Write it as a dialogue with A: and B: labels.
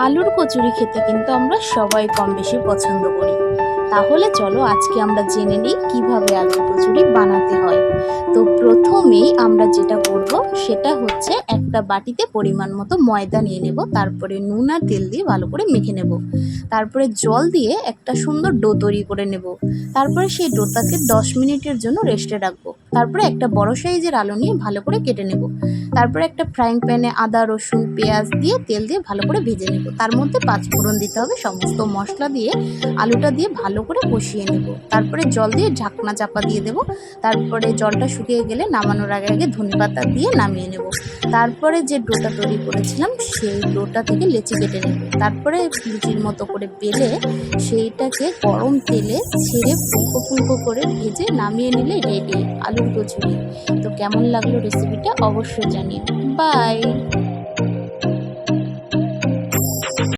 A: আলুর কচুরি খেতে কিন্তু আমরা সবাই কম বেশি পছন্দ করি। তাহলে চলো আজকে আমরা জেনে নিই কীভাবে আলুর কচুরি বানাতে হয়। তো প্রথমেই আমরা যেটা করব সেটা হচ্ছে একটা বাটিতে পরিমাণ মতো ময়দা নিয়ে নেব, তারপরে নুন আর তেল দিয়ে ভালো করে মেখে নেব। তারপরে জল দিয়ে একটা সুন্দর ডো তৈরি করে নেব। তারপরে সেই ডোটাকে দশ মিনিটের জন্য রেস্টে রাখব। তারপরে একটা বড় সাইজের আলু নিয়ে ভালো করে কেটে নেব। তারপরে একটা ফ্রাইং প্যানে আদা, রসুন, পেঁয়াজ দিয়ে তেল দিয়ে ভালো করে ভেজে নেব। তার মধ্যে পাঁচ ফোড়ন দিতে হবে, সমস্ত মশলা দিয়ে আলুটা দিয়ে ভালো করে কষিয়ে নেব। তারপরে জল দিয়ে ঢাকনা চাপা দিয়ে দেব। তারপরে জলটা শুকিয়ে গেলে নামানোর আগে আগে ধনে পাতা দিয়ে নামিয়ে নেব। তারপরে যে ডোটা তৈরি করেছিলাম, সেই ডোটা থেকে লেচি কেটে নেব। তারপরে লুচির মতো করে বেলে সেইটাকে গরম তেলে ছেড়ে ফুলকো ফুলকো করে ভেজে নামিয়ে নিলে রেডি। আলুর কচুরি তো কেমন লাগল রেসিপিটা অবশ্যই জানিও। বাই